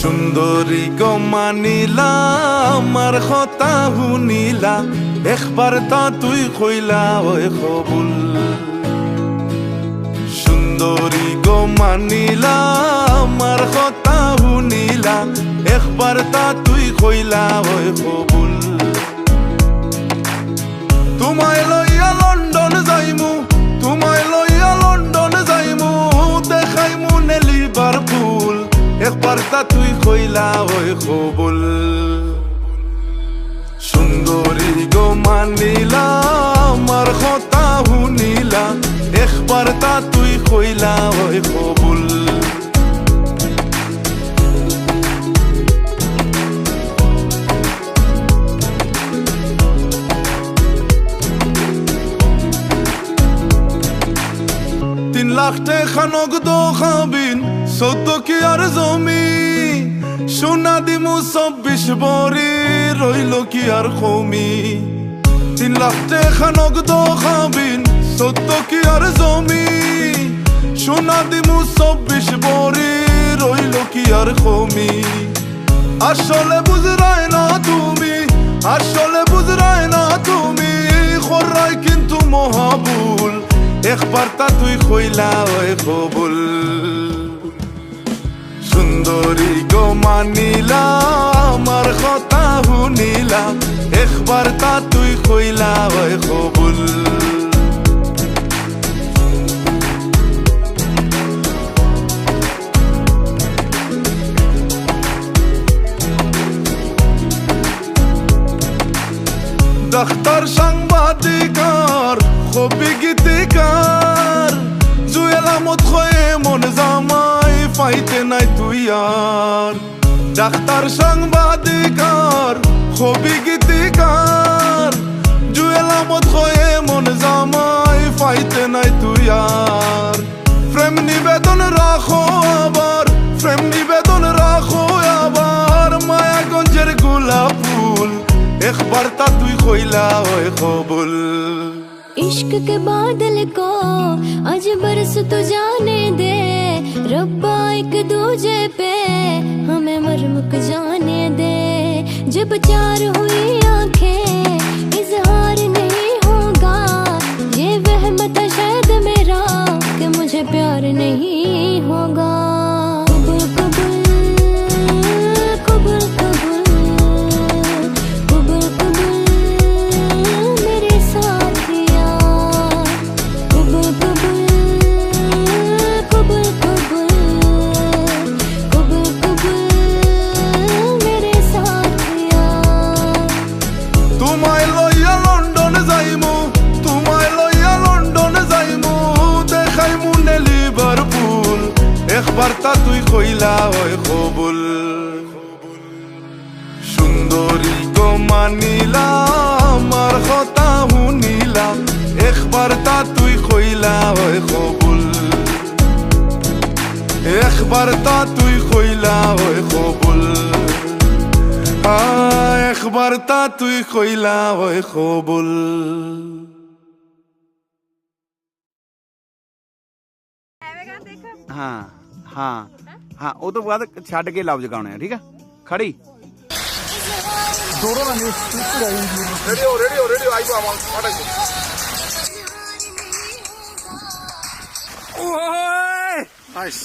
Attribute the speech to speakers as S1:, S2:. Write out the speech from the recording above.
S1: সুন্দরী গো মানিলা, আমার কথা শুনিলা। একবার তা তুই কইলা, ওই কবুল। সুন্দরী গো মানিলা, আমার কথা শুনিলা। একবার তা তুই কইলা, ওই কবুল। একবার তা তুই কইলা, ওই কবুল। সুন্দরী গো মানিলা আমার কথা শুনিলা একবার তা তুই কইলা, ওই কবুল। তিন লাখ টাকা নগদ খাবিন। চোদ্দ কি আর জমি, সোনা দিমু চব্বিশ বরি রইল কি আর কমি? তিন লাখ টাকা নগদ খাবিন চোদ্দ কি আর জমি, সোনা দিমু চব্বিশ বরি রইল কি আর কমি? আসলে বুঝরাই না তুমি, আসলে বুঝরাই না তুমি খরাই কিন্তু মহাবুল। একবার তা তুই কইলা ওই কবুল। সুন্দরী গো মানিলা আমার কথা শুনিলা একবার তা তুই কইলা ওই কবুল। ডাক্তার, সাংবাদিকার, কবি গীতিকার জুয়েলামত হয়ে মন জামাই পাইতে নাই তুই আর ডাক্তার সাংবাদিকার কবি গীতিকার জুয়েলামত হয়ে মন জামাই পাইতে নাই তুই আর প্রেম নিবেদন রাখো আবার প্রেম নিবেদন রাখো আবার মায়াগঞ্জের গোলাপ ফুল একবার তা তুই কইলা ওই কবুল
S2: इश्क के बादल को आज बरस तो जाने दे रब्बा एक दूजे पे हमें मरमुक जाने दे। जब चार हुई
S1: লইয়া লন্ডন তুই কইলা, ওই কবুল। সুন্দরী গো মানিলা আমার কথা শুনিলা, একবার তা তুই কইলা, ওই কবুল। একবার তা একবার তা তুই কইলা ওই কবুল
S3: ਹਾਂ ਹਾਂ ਹਾਂ ਉਹ ਤੋਂ ਬਾਅਦ ਛੱਡ ਕੇ ਲਫ਼ਜ਼ ਗਾਉਣੇ ਆ ਠੀਕ ਆ ਖੜੀ
S1: রেডিও রেডিও রেডিও আইবো আমার পাঠাইছো
S3: ਓਏ
S1: নাইস